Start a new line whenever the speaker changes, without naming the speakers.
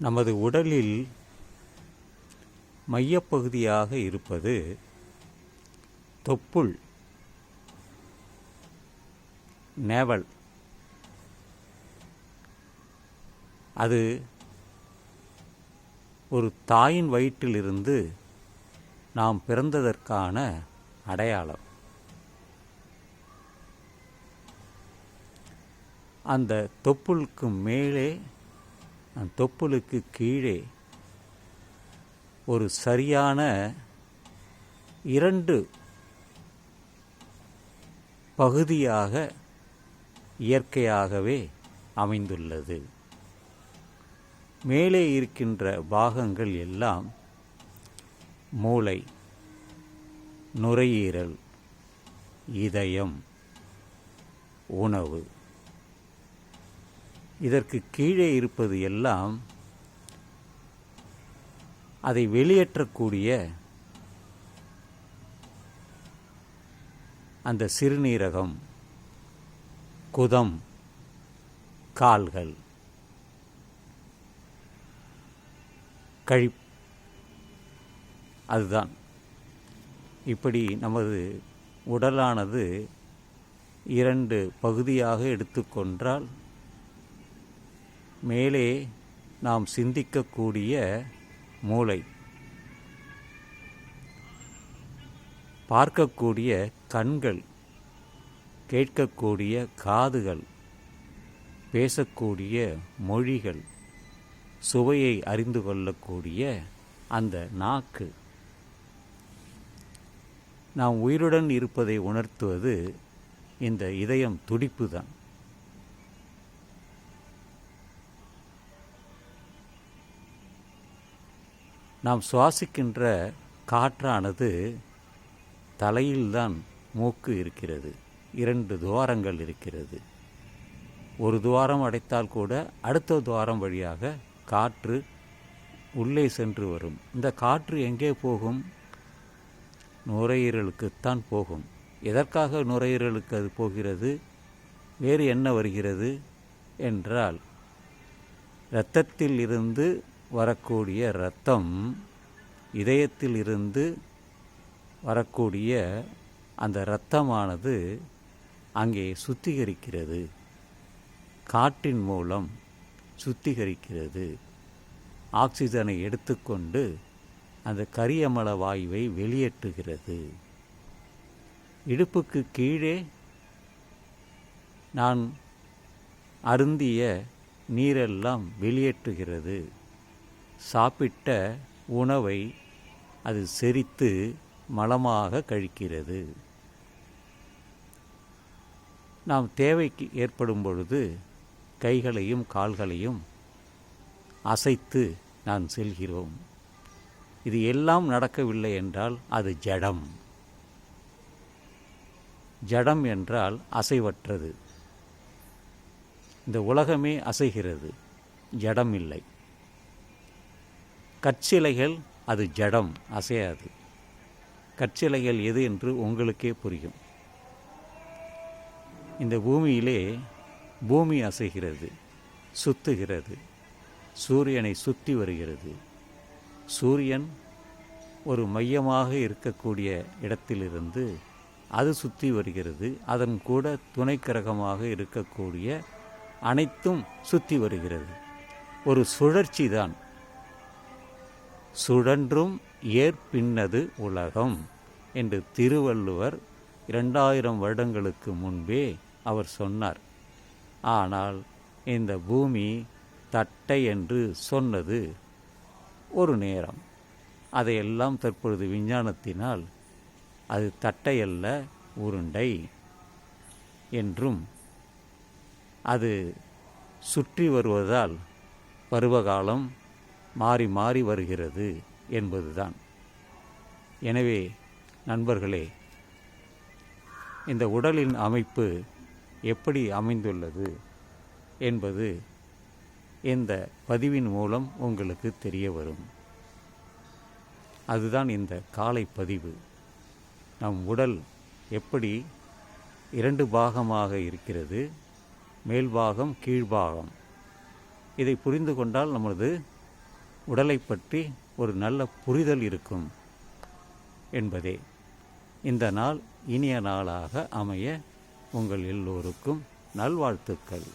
நமது உடலில் மையப்பகுதியாக இருப்பது தொப்புள் நேவல். அது ஒரு தாயின் வயிற்றிலிருந்து நாம் பிறந்ததற்கான அடையாளம். அந்த தொப்புளுக்கு மேலே தொப்புளுக்கு கீழே ஒரு சரியான இரண்டு பகுதியாக இயற்கையாகவே அமைந்துள்ளது. மேலே இருக்கின்ற பாகங்கள் எல்லாம் மூளை நுரையீரல் இதயம் உணவு. இதற்கு கீழே இருப்பது எல்லாம் அதை வெளியேற்றக்கூடிய அந்த சிறுநீரகம் குதம் கால்கள். கழி அதுதான். இப்படி நமது உடலானது இரண்டு பகுதியாக எடுத்துக்கொண்டால் மேலே நாம் சிந்திக்கக்கூடிய மூளை. பார்க்கக்கூடிய கண்கள். கேட்கக்கூடிய காதுகள். பேசக்கூடிய மொழிகள். சுவையை அறிந்து கொள்ளக்கூடிய அந்த நாக்கு. நாம் உயிருடன் இருப்பதை உணர்த்துவது இந்த இதயம் துடிப்பு தான் நாம் சுவாசிக்கின்ற காற்றானது தலையில்தான் மூக்கு இருக்கிறது. இரண்டு துவாரங்கள் இருக்கிறது. ஒரு துவாரம் அடைத்தால் கூட அடுத்த துவாரம் வழியாக காற்று உள்ளே சென்று வரும். இந்த காற்று எங்கே போகும்? நுரையீரலுக்குத்தான் போகும். எதற்காக நுரையீரலுக்கு அது போகிறது? வேறு என்ன வருகிறது? என்றால் இரத்தத்தில் இருந்து வரக்கூடிய இரத்தம் இதயத்தில் இருந்து வரக்கூடிய அந்த இரத்தமானது அங்கே சுத்திகரிக்கிறது. காற்றின் மூலம் சுத்திகரிக்கிறது. ஆக்சிஜனை எடுத்துக்கொண்டு அந்த கரியமல வாயுவை வெளியேற்றுகிறது. இடுப்புக்கு கீழே நான் அருந்திய நீரெல்லாம் வெளியேற்றுகிறது. சாப்பிட்ட உணவை அது செரித்து மலமாக கழிக்கிறது. நாம் தேவைக்கு ஏற்படும் பொழுது கைகளையும் கால்களையும் அசைத்து நான் செல்கிறோம். இது எல்லாம் நடக்கவில்லை என்றால் அது ஜடம். ஜடம் என்றால் அசைவற்றது. இந்த உலகமே அசைகிறது. ஜடம் இல்லை கற்சிலைகள் அது ஜடம் அசையாது. கற்சிலைகள் எது என்று உங்களுக்கே புரியும். இந்த பூமியிலே பூமி அசைகிறது சுத்துகிறது. சூரியனை சுற்றி வருகிறது. சூரியன் ஒரு மையமாக இருக்கக்கூடிய இடத்திலிருந்து அது சுற்றி வருகிறது. அதன் கூட துணை கிரகமாக இருக்கக்கூடிய அனைத்தும் சுற்றி வருகிறது. ஒரு சுழற்சி தான் சுழன்றும் ஏற்பின்னது உலகம் என்று திருவள்ளுவர் இரண்டாயிரம் வருடங்களுக்கு முன்பே அவர் சொன்னார். ஆனால் இந்த பூமி தட்டை என்று சொன்னது ஒரு நேரம். அதையெல்லாம் தற்பொழுது விஞ்ஞானத்தினால் அது தட்டையல்ல உருண்டை என்றும். அது சுற்றி வருவதால் பருவகாலம் மாறி மாறி வருகிறது என்பதுதான். எனவே நண்பர்களே இந்த உடலின் அமைப்பு எப்படி அமைந்துள்ளது என்பது இந்த பதிவின் மூலம் உங்களுக்கு தெரிய வரும். அதுதான் இந்த காலை பதிவு. நம் உடல் எப்படி இரண்டு பாகமாக இருக்கிறது? மேல்பாகம் கீழ்பாகம் இதை புரிந்து கொண்டால் நமது உடலை பற்றி ஒரு நல்ல புரிதல் இருக்கும் என்பதே. இந்த நாள் இனிய நாளாக அமைய உங்கள் எல்லோருக்கும் நல்வாழ்த்துக்கள்.